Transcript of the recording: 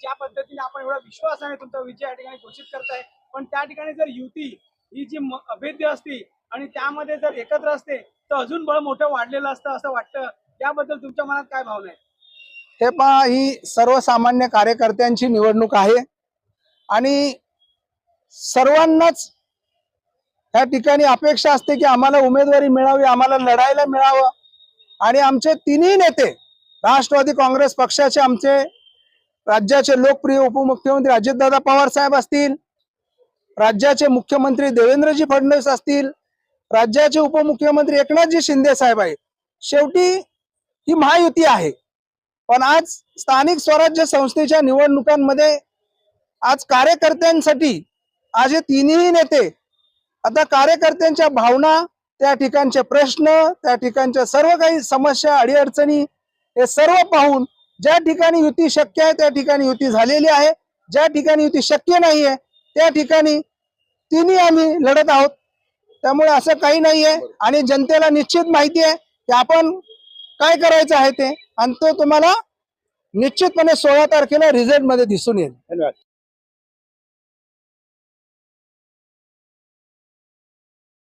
ज्या पद्धतीने आपण एवढा विश्वासाने तुमचा विजय या ठिकाणी घोषित करताय. पण त्या ठिकाणी जर युती ही जी अभेद्य असती आणि त्यामध्ये जर एकत्र असते तर अजून बळ मोठं वाढलेलं असतं असं वाटतं. त्याबद्दल तुमच्या मनात काय भावना आहे? हे पहा ही सर्वसामान्य कार्यकर्त्यांची निवडणूक आहे. आणि सर्वांनाच त्या ठिकाणी अपेक्षा असते की आम्हाला उमेदवारी मिळावी आम्हाला लढायला मिळावं. आणि आमचे तिन्ही नेते राष्ट्रवादी काँग्रेस पक्षाचे आमचे राज्याचे लोकप्रिय उपमुख्यमंत्री अजितदादा पवार साहेब असतील राज्याचे मुख्यमंत्री देवेंद्रजी फडणवीस असतील राज्याचे उपमुख्यमंत्री एकनाथजी शिंदे साहेब आहेत. शेवटी ही महायुती आहे. पण आज स्थानिक स्वराज्य संस्थेच्या निवडणुकांमध्ये आज कार्यकर्त्यांसाठी आज हे तिन्ही नेते आता कार्यकर्त्यांच्या भावना त्या ठिकाणचे प्रश्न त्या ठिकाणच्या सर्व काही समस्या अडीअडचणी हे सर्व पाहून ज्या ठिकाणी युती शक्य आहे त्या ठिकाणी युती झालेली आहे. ज्या ठिकाणी युती शक्य नाही आहे त्या ठिकाणी तिन्ही आम्ही लढत आहोत. त्यामुळे असं काही नाही आहे आणि जनतेला निश्चित माहिती आहे की आपण काय करायचं आहे ते. आणि तो तुम्हाला निश्चितपणे सोळा तारखेला रिझल्टमध्ये दिसून येईल. धन्यवाद.